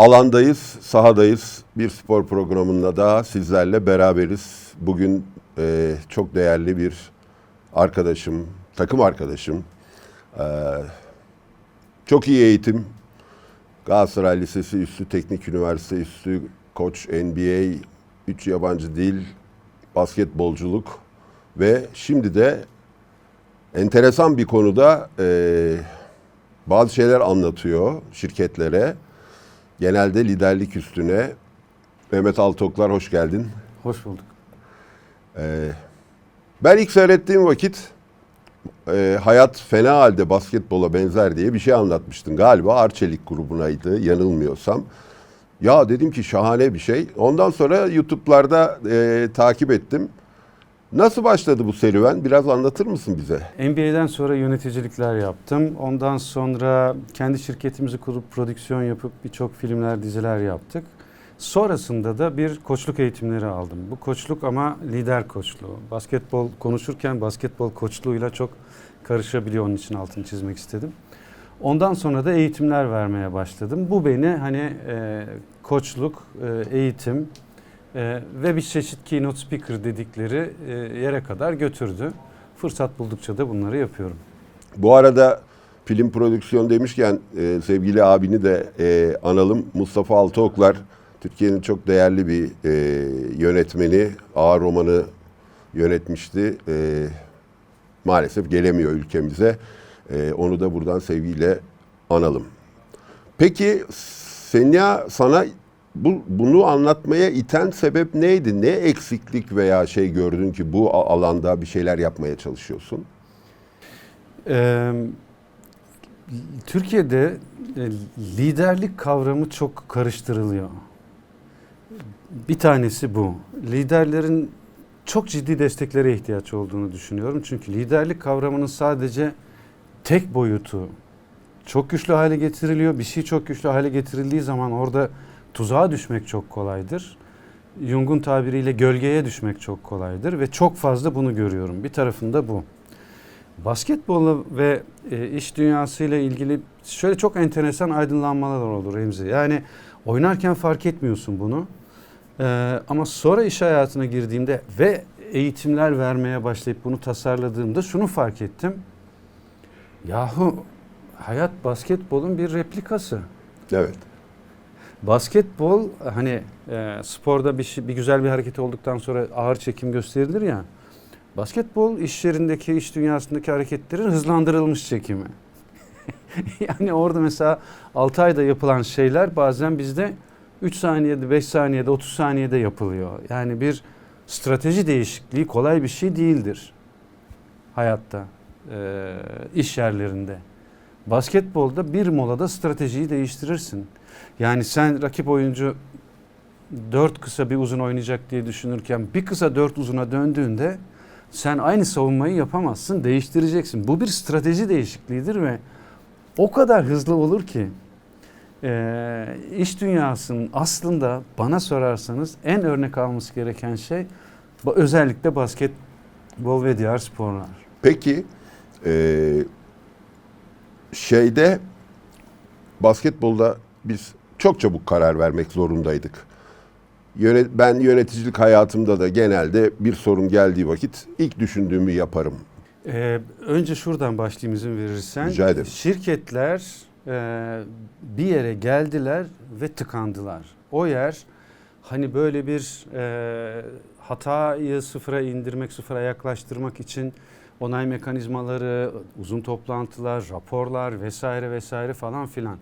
Alandayız, sahadayız. Bir spor programında daha sizlerle beraberiz. Bugün e, çok değerli bir arkadaşım, takım arkadaşım. E, çok iyi eğitim. Galatasaray Lisesi Üstü Teknik Üniversite Üstü Koç NBA, 3 yabancı dil, basketbolculuk ve şimdi de enteresan bir konuda e, bazı şeyler anlatıyor şirketlere. Genelde liderlik üstüne. Mehmet Altoklar hoş geldin. Hoş bulduk. Ee, ben ilk seyrettiğim vakit e, hayat fena halde basketbola benzer diye bir şey anlatmıştın. Galiba Arçelik grubunaydı yanılmıyorsam. Ya dedim ki şahane bir şey. Ondan sonra YouTube'larda e, takip ettim. Nasıl başladı bu serüven? Biraz anlatır mısın bize? NBA'den sonra yöneticilikler yaptım. Ondan sonra kendi şirketimizi kurup prodüksiyon yapıp birçok filmler, diziler yaptık. Sonrasında da bir koçluk eğitimleri aldım. Bu koçluk ama lider koçluğu. Basketbol konuşurken basketbol koçluğuyla çok karışabiliyor. Onun için altını çizmek istedim. Ondan sonra da eğitimler vermeye başladım. Bu beni hani e, koçluk, e, eğitim e, ve bir çeşit keynote speaker dedikleri e, yere kadar götürdü. Fırsat buldukça da bunları yapıyorum. Bu arada film prodüksiyon demişken e, sevgili abini de e, analım. Mustafa Altıoklar Türkiye'nin çok değerli bir e, yönetmeni. Ağır romanı yönetmişti. E, maalesef gelemiyor ülkemize. E, onu da buradan sevgiyle analım. Peki Senya sana bu, bunu anlatmaya iten sebep neydi? Ne eksiklik veya şey gördün ki bu alanda bir şeyler yapmaya çalışıyorsun? Ee, Türkiye'de e, liderlik kavramı çok karıştırılıyor. Bir tanesi bu. Liderlerin çok ciddi desteklere ihtiyaç olduğunu düşünüyorum. Çünkü liderlik kavramının sadece tek boyutu çok güçlü hale getiriliyor. Bir şey çok güçlü hale getirildiği zaman orada tuzağa düşmek çok kolaydır. Jung'un tabiriyle gölgeye düşmek çok kolaydır ve çok fazla bunu görüyorum. Bir tarafında bu. Basketbolla ve e, iş dünyasıyla ilgili şöyle çok enteresan aydınlanmalar olur Remzi. Yani oynarken fark etmiyorsun bunu. Ee, ama sonra iş hayatına girdiğimde ve eğitimler vermeye başlayıp bunu tasarladığımda şunu fark ettim. Yahu hayat basketbolun bir replikası. Evet. Basketbol hani e, sporda bir, şey, bir güzel bir hareket olduktan sonra ağır çekim gösterilir ya. Basketbol iş yerindeki, iş dünyasındaki hareketlerin hızlandırılmış çekimi. yani orada mesela 6 ayda yapılan şeyler bazen bizde 3 saniyede, 5 saniyede, 30 saniyede yapılıyor. Yani bir strateji değişikliği kolay bir şey değildir hayatta, e, iş yerlerinde. Basketbolda bir molada stratejiyi değiştirirsin. Yani sen rakip oyuncu dört kısa bir uzun oynayacak diye düşünürken bir kısa dört uzuna döndüğünde sen aynı savunmayı yapamazsın, değiştireceksin. Bu bir strateji değişikliğidir ve o kadar hızlı olur ki e, iş dünyasının aslında bana sorarsanız en örnek alması gereken şey özellikle basketbol ve diğer sporlar. Peki eee, şeyde basketbolda biz çok çabuk karar vermek zorundaydık. Ben yöneticilik hayatımda da genelde bir sorun geldiği vakit ilk düşündüğümü yaparım. Ee, önce şuradan başlayayım izin verirsen. Rica ederim. Şirketler e, bir yere geldiler ve tıkandılar. O yer hani böyle bir e, hatayı sıfıra indirmek, sıfıra yaklaştırmak için onay mekanizmaları, uzun toplantılar, raporlar vesaire vesaire falan filan.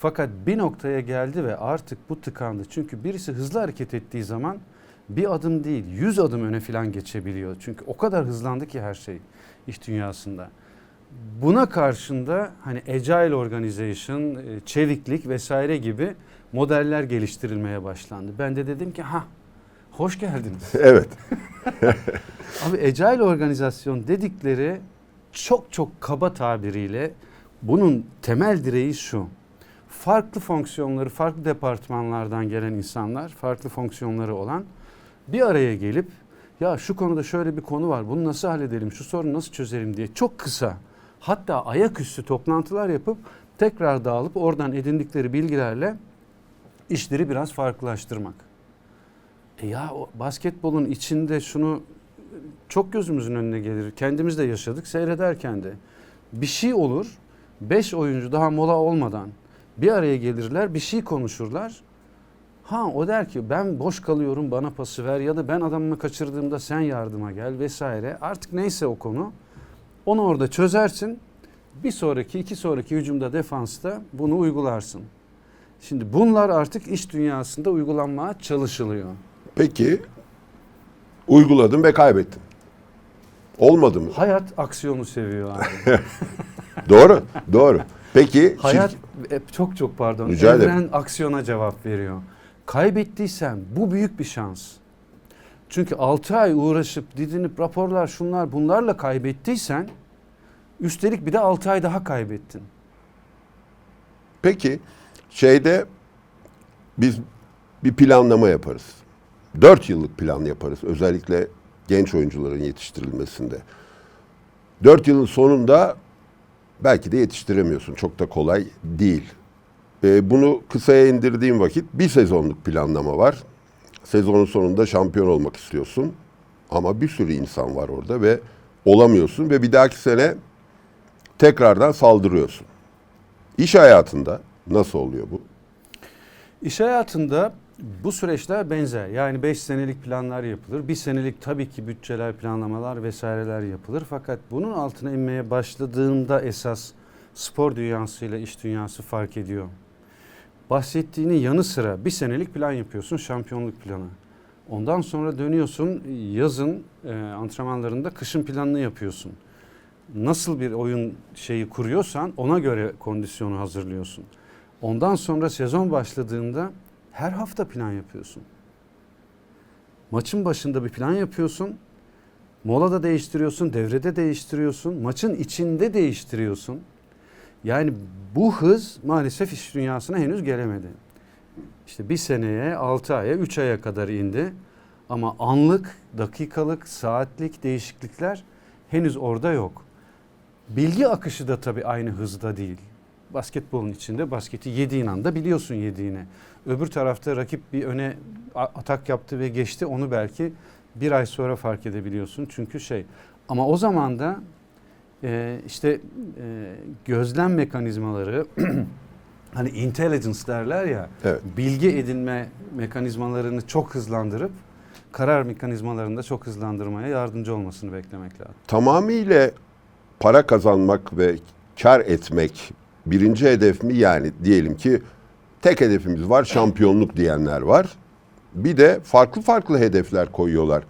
Fakat bir noktaya geldi ve artık bu tıkandı. Çünkü birisi hızlı hareket ettiği zaman bir adım değil, yüz adım öne filan geçebiliyor. Çünkü o kadar hızlandı ki her şey iş dünyasında. Buna karşında hani agile organization, e, çeviklik vesaire gibi modeller geliştirilmeye başlandı. Ben de dedim ki ha hoş geldiniz. Evet. Abi agile organizasyon dedikleri çok çok kaba tabiriyle bunun temel direği şu. Farklı fonksiyonları, farklı departmanlardan gelen insanlar, farklı fonksiyonları olan bir araya gelip ya şu konuda şöyle bir konu var, bunu nasıl halledelim, şu sorunu nasıl çözelim diye çok kısa hatta ayaküstü toplantılar yapıp tekrar dağılıp oradan edindikleri bilgilerle işleri biraz farklılaştırmak. E ya o basketbolun içinde şunu çok gözümüzün önüne gelir. Kendimiz de yaşadık seyrederken de. Bir şey olur. Beş oyuncu daha mola olmadan bir araya gelirler, bir şey konuşurlar. Ha o der ki ben boş kalıyorum bana pası ver ya da ben adamımı kaçırdığımda sen yardıma gel vesaire. Artık neyse o konu. Onu orada çözersin. Bir sonraki iki sonraki hücumda defansta bunu uygularsın. Şimdi bunlar artık iş dünyasında uygulanmaya çalışılıyor. Peki uyguladın ve kaybettin. Olmadı mı? Hayat aksiyonu seviyor abi. Doğru, doğru. Peki Hayat e, çok çok pardon. Rica ederim. Evren aksiyona cevap veriyor. Kaybettiysen bu büyük bir şans. Çünkü 6 ay uğraşıp didinip raporlar şunlar bunlarla kaybettiysen üstelik bir de 6 ay daha kaybettin. Peki şeyde biz bir planlama yaparız. Dört yıllık plan yaparız. Özellikle genç oyuncuların yetiştirilmesinde. Dört yılın sonunda belki de yetiştiremiyorsun. Çok da kolay değil. Ee, bunu kısaya indirdiğim vakit bir sezonluk planlama var. Sezonun sonunda şampiyon olmak istiyorsun. Ama bir sürü insan var orada ve olamıyorsun ve bir dahaki sene tekrardan saldırıyorsun. İş hayatında nasıl oluyor bu? İş hayatında bu süreçler benzer. Yani 5 senelik planlar yapılır. Bir senelik tabii ki bütçeler, planlamalar vesaireler yapılır. Fakat bunun altına inmeye başladığında esas spor dünyasıyla iş dünyası fark ediyor. Bahsettiğinin yanı sıra bir senelik plan yapıyorsun, şampiyonluk planı. Ondan sonra dönüyorsun yazın e, antrenmanlarında kışın planını yapıyorsun. Nasıl bir oyun şeyi kuruyorsan ona göre kondisyonu hazırlıyorsun. Ondan sonra sezon başladığında her hafta plan yapıyorsun. Maçın başında bir plan yapıyorsun. Molada değiştiriyorsun, devrede değiştiriyorsun, maçın içinde değiştiriyorsun. Yani bu hız maalesef iş dünyasına henüz gelemedi. İşte bir seneye, altı aya, üç aya kadar indi. Ama anlık, dakikalık, saatlik değişiklikler henüz orada yok. Bilgi akışı da tabii aynı hızda değil. Basketbolun içinde basketi yediğin anda biliyorsun yediğini. Öbür tarafta rakip bir öne atak yaptı ve geçti onu belki bir ay sonra fark edebiliyorsun. Çünkü şey ama o zaman da e, işte e, gözlem mekanizmaları hani intelligence derler ya Evet. bilgi edinme mekanizmalarını çok hızlandırıp karar mekanizmalarını da çok hızlandırmaya yardımcı olmasını beklemek lazım. Tamamıyla para kazanmak ve kar etmek birinci hedef mi? Yani diyelim ki tek hedefimiz var şampiyonluk diyenler var. Bir de farklı farklı hedefler koyuyorlar.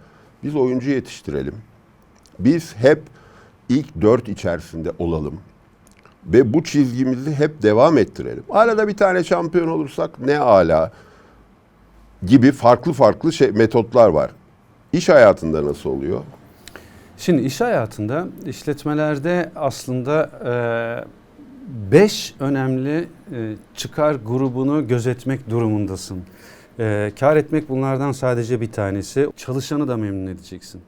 Biz oyuncu yetiştirelim. Biz hep ilk dört içerisinde olalım. Ve bu çizgimizi hep devam ettirelim. Arada bir tane şampiyon olursak ne ala gibi farklı farklı şey, metotlar var. İş hayatında nasıl oluyor? Şimdi iş hayatında işletmelerde aslında 5 önemli e, çıkar grubunu gözetmek durumundasın. E, kar etmek bunlardan sadece bir tanesi. Çalışanı da memnun edeceksin.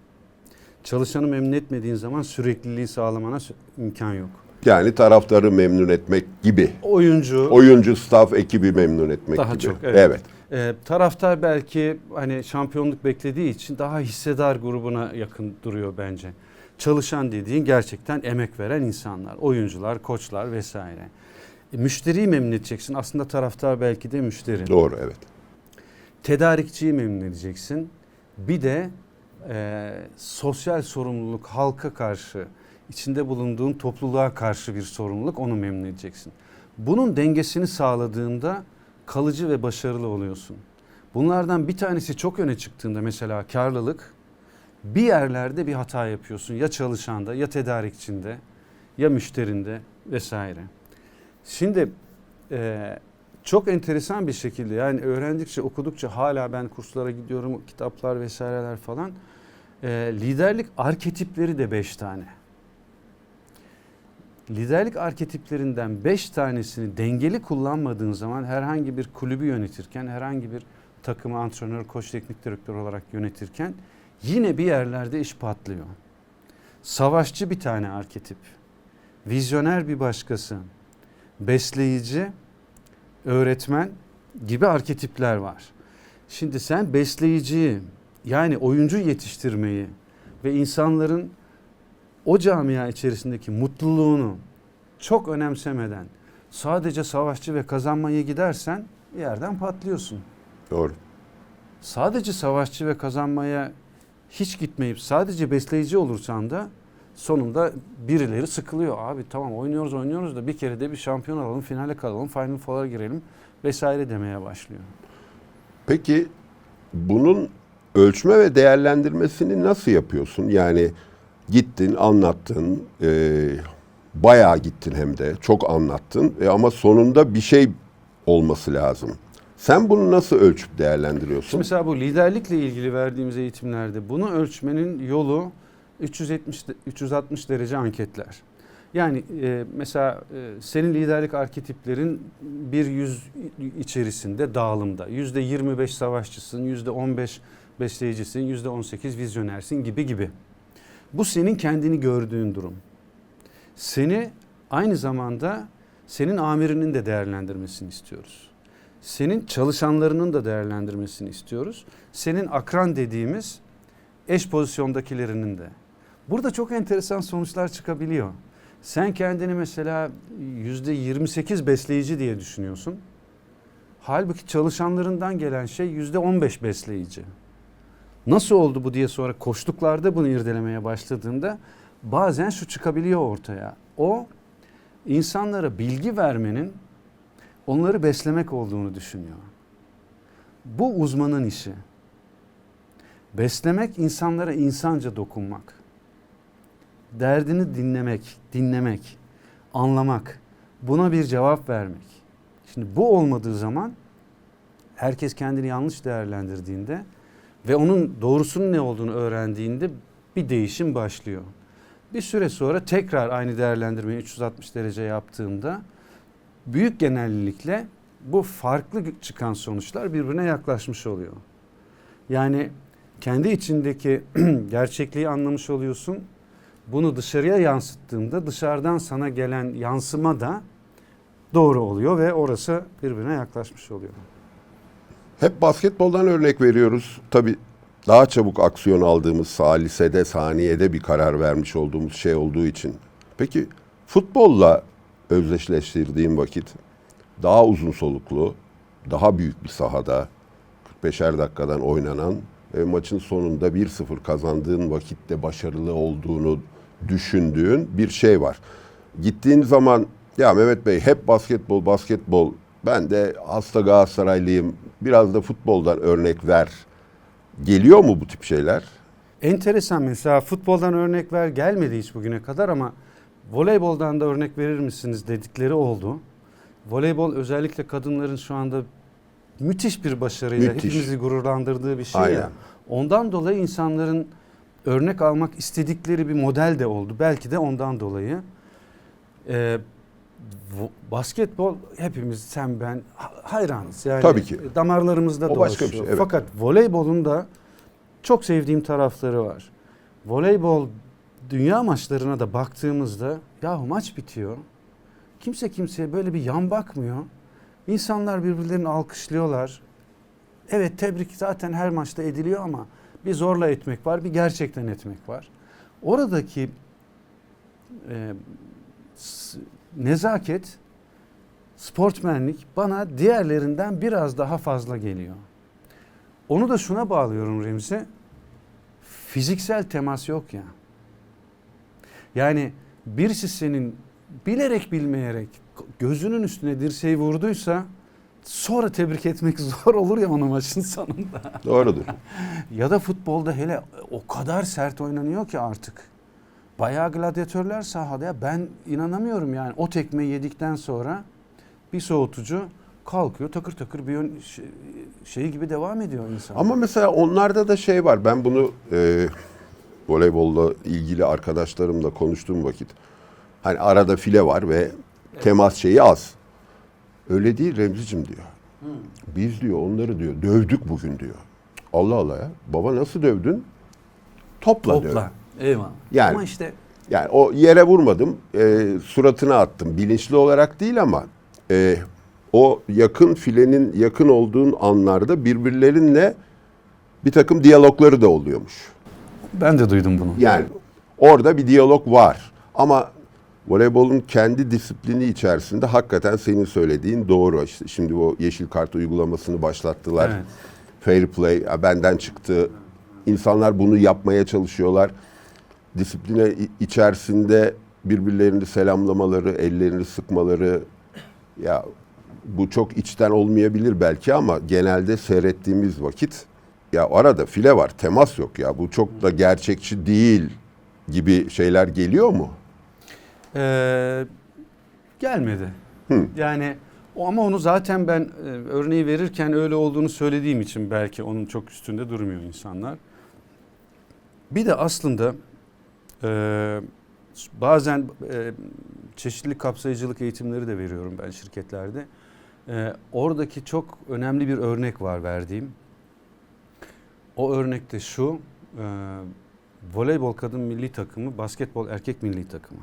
Çalışanı memnun etmediğin zaman sürekliliği sağlamana imkan yok. Yani taraftarı memnun etmek gibi. Oyuncu, Oyuncu, staff, ekibi memnun etmek Daha gibi. çok, evet. evet. e, taraftar belki hani şampiyonluk beklediği için daha hissedar grubuna yakın duruyor bence. Çalışan dediğin gerçekten emek veren insanlar, oyuncular, koçlar vesaire. E, müşteriyi memnun edeceksin. Aslında taraftar belki de müşteri. Doğru, evet. Tedarikçiyi memnun edeceksin. Bir de e, sosyal sorumluluk halka karşı, içinde bulunduğun topluluğa karşı bir sorumluluk onu memnun edeceksin. Bunun dengesini sağladığında kalıcı ve başarılı oluyorsun. Bunlardan bir tanesi çok öne çıktığında mesela karlılık bir yerlerde bir hata yapıyorsun. Ya çalışanda ya tedarikçinde ya müşterinde vesaire. Şimdi e, çok enteresan bir şekilde yani öğrendikçe okudukça hala ben kurslara gidiyorum kitaplar vesaireler falan e, liderlik arketipleri de beş tane. Liderlik arketiplerinden beş tanesini dengeli kullanmadığın zaman herhangi bir kulübü yönetirken herhangi bir takımı antrenör, koç, teknik direktör olarak yönetirken yine bir yerlerde iş patlıyor. Savaşçı bir tane arketip, vizyoner bir başkası, besleyici, öğretmen, gibi arketipler var. Şimdi sen besleyiciyi yani oyuncu yetiştirmeyi ve insanların o camia içerisindeki mutluluğunu çok önemsemeden sadece savaşçı ve kazanmayı gidersen bir yerden patlıyorsun. Doğru. Sadece savaşçı ve kazanmaya hiç gitmeyip sadece besleyici olursan da sonunda birileri sıkılıyor. Abi tamam oynuyoruz oynuyoruz da bir kere de bir şampiyon alalım, finale kalalım, Final Four'a girelim vesaire demeye başlıyor. Peki bunun ölçme ve değerlendirmesini nasıl yapıyorsun? Yani gittin, anlattın, e, bayağı gittin hem de, çok anlattın e, ama sonunda bir şey olması lazım. Sen bunu nasıl ölçüp değerlendiriyorsun? Şimdi mesela bu liderlikle ilgili verdiğimiz eğitimlerde bunu ölçmenin yolu 370 de- 360 derece anketler. Yani e, mesela e, senin liderlik arketiplerin bir yüz içerisinde dağılımda. Yüzde 25 savaşçısın, yüzde 15 besleyicisin, yüzde 18 vizyonersin gibi gibi. Bu senin kendini gördüğün durum. Seni aynı zamanda senin amirinin de değerlendirmesini istiyoruz. Senin çalışanlarının da değerlendirmesini istiyoruz. Senin akran dediğimiz eş pozisyondakilerinin de. Burada çok enteresan sonuçlar çıkabiliyor. Sen kendini mesela yüzde 28 besleyici diye düşünüyorsun. Halbuki çalışanlarından gelen şey yüzde 15 besleyici. Nasıl oldu bu diye sonra koştuklarda bunu irdelemeye başladığında bazen şu çıkabiliyor ortaya. O insanlara bilgi vermenin onları beslemek olduğunu düşünüyor. Bu uzmanın işi. Beslemek insanlara insanca dokunmak. Derdini dinlemek, dinlemek, anlamak, buna bir cevap vermek. Şimdi bu olmadığı zaman herkes kendini yanlış değerlendirdiğinde ve onun doğrusunun ne olduğunu öğrendiğinde bir değişim başlıyor. Bir süre sonra tekrar aynı değerlendirmeyi 360 derece yaptığında büyük genellikle bu farklı çıkan sonuçlar birbirine yaklaşmış oluyor. Yani kendi içindeki gerçekliği anlamış oluyorsun. Bunu dışarıya yansıttığında dışarıdan sana gelen yansıma da doğru oluyor ve orası birbirine yaklaşmış oluyor. Hep basketboldan örnek veriyoruz. Tabii daha çabuk aksiyon aldığımız salisede, saniyede bir karar vermiş olduğumuz şey olduğu için. Peki futbolla özdeşleştirdiğim vakit daha uzun soluklu, daha büyük bir sahada 45'er dakikadan oynanan ve maçın sonunda 1-0 kazandığın vakitte başarılı olduğunu düşündüğün bir şey var. Gittiğin zaman ya Mehmet Bey hep basketbol basketbol ben de hasta Galatasaraylıyım biraz da futboldan örnek ver. Geliyor mu bu tip şeyler? Enteresan mesela futboldan örnek ver gelmedi hiç bugüne kadar ama voleyboldan da örnek verir misiniz dedikleri oldu. Voleybol özellikle kadınların şu anda müthiş bir başarıyla Müthiş. hepimizi gururlandırdığı bir şey Aynen. ya. Ondan dolayı insanların örnek almak istedikleri bir model de oldu. Belki de ondan dolayı. Ee, basketbol hepimiz sen ben ha- hayranız. Yani Tabii ki. Damarlarımızda O başka bir dolaşıyor. şey, evet. Fakat voleybolun da çok sevdiğim tarafları var. Voleybol dünya maçlarına da baktığımızda yahu maç bitiyor. Kimse kimseye böyle bir yan bakmıyor. İnsanlar birbirlerini alkışlıyorlar. Evet tebrik zaten her maçta ediliyor ama bir zorla etmek var, bir gerçekten etmek var. Oradaki e, nezaket, sportmenlik bana diğerlerinden biraz daha fazla geliyor. Onu da şuna bağlıyorum Remzi. Fiziksel temas yok ya. Yani birisi senin bilerek bilmeyerek gözünün üstüne dirseği vurduysa sonra tebrik etmek zor olur ya onu maçın sonunda. Doğrudur. Ya da futbolda hele o kadar sert oynanıyor ki artık. Bayağı gladyatörler sahada ya ben inanamıyorum yani o tekmeyi yedikten sonra bir soğutucu kalkıyor takır takır bir yön şey, şeyi gibi devam ediyor insan. Ama mesela onlarda da şey var. Ben bunu e, voleybolla ilgili arkadaşlarımla konuştuğum vakit hani arada file var ve temas şeyi az. Öyle değil Remzicim diyor. Biz diyor onları diyor dövdük bugün diyor. Allah Allah ya. Baba nasıl dövdün? Topla. Topla. Eyvallah. Yani- Ama işte Yani o yere vurmadım, e, suratına attım. Bilinçli olarak değil ama e, o yakın filenin yakın olduğun anlarda birbirlerinle bir takım diyalogları da oluyormuş. Ben de duydum bunu. Yani orada bir diyalog var. Ama voleybolun kendi disiplini içerisinde hakikaten senin söylediğin doğru. İşte şimdi o yeşil kart uygulamasını başlattılar. Evet. Fair play benden çıktı. İnsanlar bunu yapmaya çalışıyorlar. Disipline içerisinde birbirlerini selamlamaları, ellerini sıkmaları ya bu çok içten olmayabilir belki ama genelde seyrettiğimiz vakit ya arada file var, temas yok ya. Bu çok da gerçekçi değil gibi şeyler geliyor mu? Ee, gelmedi. Hı. Yani ama onu zaten ben e, örneği verirken öyle olduğunu söylediğim için belki onun çok üstünde durmuyor insanlar. Bir de aslında e, bazen e, çeşitli kapsayıcılık eğitimleri de veriyorum ben şirketlerde. E, oradaki çok önemli bir örnek var verdiğim. O örnek de şu. E, voleybol kadın milli takımı, basketbol erkek milli takımı.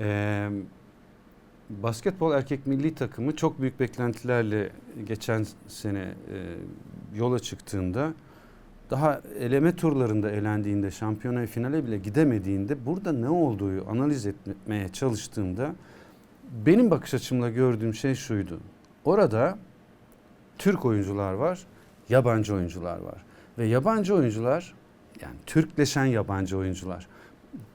Ee, basketbol erkek milli takımı çok büyük beklentilerle geçen sene e, yola çıktığında daha eleme turlarında elendiğinde şampiyonaya finale bile gidemediğinde burada ne olduğu analiz etmeye çalıştığımda benim bakış açımla gördüğüm şey şuydu. Orada Türk oyuncular var, yabancı oyuncular var. Ve yabancı oyuncular yani Türkleşen yabancı oyuncular.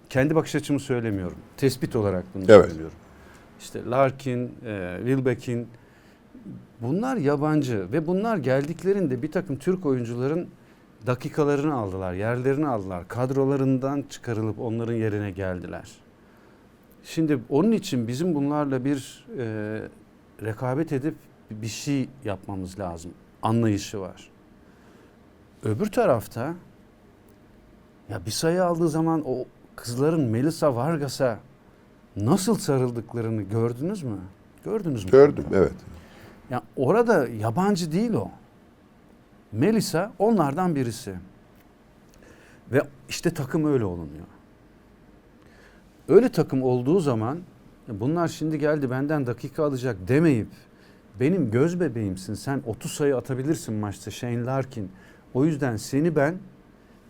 Kendi bakış açımı söylemiyorum. Tespit olarak bunu Evet. söylüyorum. İşte Larkin, e, Wilbeck'in bunlar yabancı ve bunlar geldiklerinde bir takım Türk oyuncuların dakikalarını aldılar, yerlerini aldılar. Kadrolarından çıkarılıp onların yerine geldiler. Şimdi onun için bizim bunlarla bir e, rekabet edip bir şey yapmamız lazım. Anlayışı var. Öbür tarafta ya bir sayı aldığı zaman o kızların Melissa Vargas'a nasıl sarıldıklarını gördünüz mü? Gördünüz mü? Gördüm, evet. Ya orada yabancı değil o. Melisa onlardan birisi. Ve işte takım öyle olunuyor. Öyle takım olduğu zaman "Ya bunlar şimdi geldi benden dakika alacak demeyip benim göz bebeğimsin sen 30 sayı atabilirsin maçta Shane Larkin. O yüzden seni ben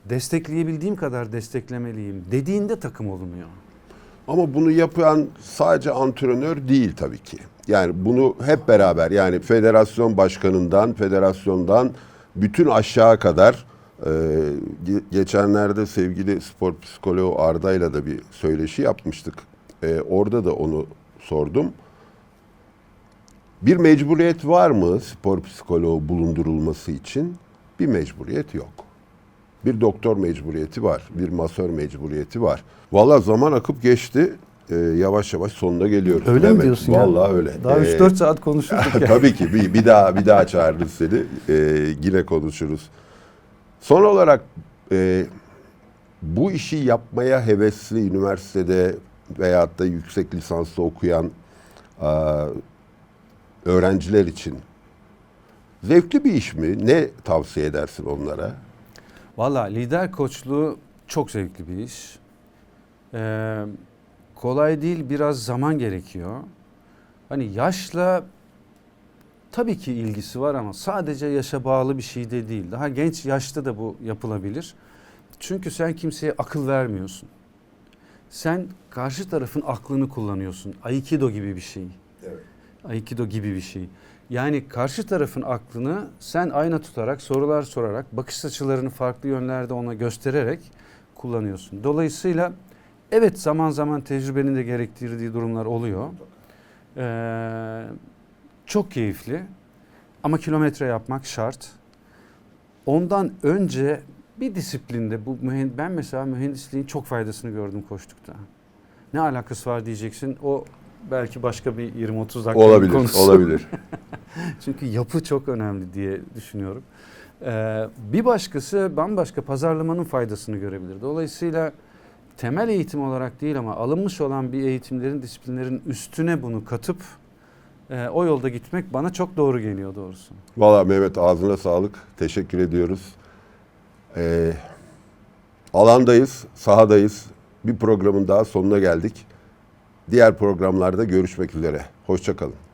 destekleyebildiğim kadar desteklemeliyim dediğinde takım olunuyor. Ama bunu yapan sadece antrenör değil tabii ki. Yani bunu hep beraber yani federasyon başkanından, federasyondan bütün aşağı kadar e, ge- geçenlerde sevgili spor psikoloğu Arda'yla da bir söyleşi yapmıştık. E, orada da onu sordum. Bir mecburiyet var mı spor psikoloğu bulundurulması için? Bir mecburiyet yok. Bir doktor mecburiyeti var, bir masör mecburiyeti var. Valla zaman akıp geçti. Ee, yavaş yavaş sonuna geliyoruz. Öyle mi Mehmet. diyorsun ya? Vallahi öyle. Daha Ee, 3-4 saat konuşurduk ya. Tabii ki bir, bir daha bir daha çağırırız seni. Ee, yine konuşuruz. Son olarak e, bu işi yapmaya hevesli üniversitede veyahut da yüksek lisanslı okuyan a, öğrenciler için zevkli bir iş mi? Ne tavsiye edersin onlara? Valla lider koçluğu çok zevkli bir iş. Ee, kolay değil biraz zaman gerekiyor. Hani yaşla tabii ki ilgisi var ama sadece yaşa bağlı bir şey de değil. Daha genç yaşta da bu yapılabilir. Çünkü sen kimseye akıl vermiyorsun. Sen karşı tarafın aklını kullanıyorsun. Aikido gibi bir şey. Aikido gibi bir şey. Yani karşı tarafın aklını sen ayna tutarak, sorular sorarak, bakış açılarını farklı yönlerde ona göstererek kullanıyorsun. Dolayısıyla evet zaman zaman tecrübenin de gerektirdiği durumlar oluyor. Ee, çok keyifli ama kilometre yapmak şart. Ondan önce bir disiplinde bu ben mesela mühendisliğin çok faydasını gördüm koştukta. Ne alakası var diyeceksin. O belki başka bir 20-30 dakika Olabilir, konusu. olabilir. Çünkü yapı çok önemli diye düşünüyorum. Ee, bir başkası bambaşka pazarlamanın faydasını görebilir. Dolayısıyla temel eğitim olarak değil ama alınmış olan bir eğitimlerin, disiplinlerin üstüne bunu katıp e, o yolda gitmek bana çok doğru geliyor doğrusu. Valla Mehmet ağzına sağlık. Teşekkür ediyoruz. Ee, alandayız, sahadayız. Bir programın daha sonuna geldik. Diğer programlarda görüşmek üzere. Hoşçakalın.